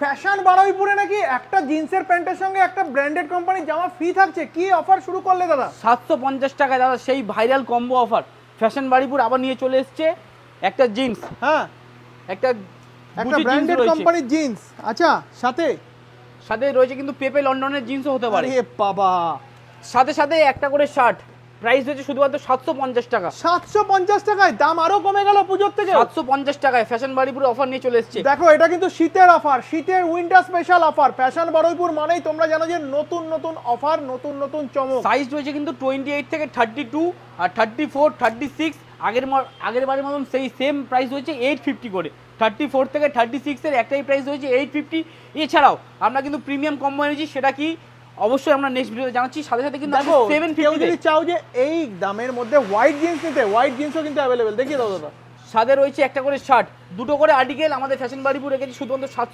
Fashion বারুইপুরে নাকি একটা জিন্সের প্যান্টের সঙ্গে একটা ব্র্যান্ডেড কোম্পানির জামা ফ্রি থাকছে? কি অফার শুরু করলে দাদা? সাতশো পঞ্চাশ টাকায় দাদা সেই viral combo offer fashion Baruipur আবার নিয়ে চলে এসছে একটা জিন্স। হ্যাঁ। একটা একটা ব্র্যান্ডেড কোম্পানির জিন্স আচ্ছা সাথে? সাথে রয়েছে কিন্তু পেপে লন্ডনের জিন্সও হতে পারে। বাবা। সাথে সাথে একটা করে শার্ট। প্রাইস হচ্ছে শুধুমাত্র সাতশো পঞ্চাশ টাকা। সাতশো পঞ্চাশ টাকায় দাম আরও কমে গেল পুজোর থেকে সাতশো পঞ্চাশ টাকায় ফ্যাশন বাড়িপুরে অফার নিয়ে চলে এসছে। দেখো এটা কিন্তু শীতের অফার শীতের winter special offer fashion Baruipur মানেই তোমরা জানো যে নতুন নতুন অফার নতুন নতুন চমক। সাইজ রয়েছে কিন্তু টোয়েন্টি এইট থেকে থার্টি টু আর থার্টি ফোর থার্টি সিক্স আগের আগের বারের মতন সেই সেম প্রাইস হয়েছে এইট ফিফটি করে। থার্টি ফোর থেকে থার্টি সিক্সের একটাই প্রাইস হয়েছে এইট ফিফটি এছাড়াও আমরা কিন্তু প্রিমিয়াম কম্বো এনেছি সেটা কি? অবশ্যই আমরা নেক্সট ভিডিও জানাচ্ছি। সাথে সাথে কিন্তু দেখো সেভেন কেউ যদি চাও যে এই দামের মধ্যে হোয়াইট জিন্স নিতে হোয়াইট জিন্সও কিন্তু অ্যাভেলেবেল দেখিয়ে দাও দাদা। সাথে রয়েছে একটা করে শার্ট দুটো করে আর্টিকেল আমাদের ফ্যাশন বাড়িপুর রেখেছি শুধুমাত্র সাতশো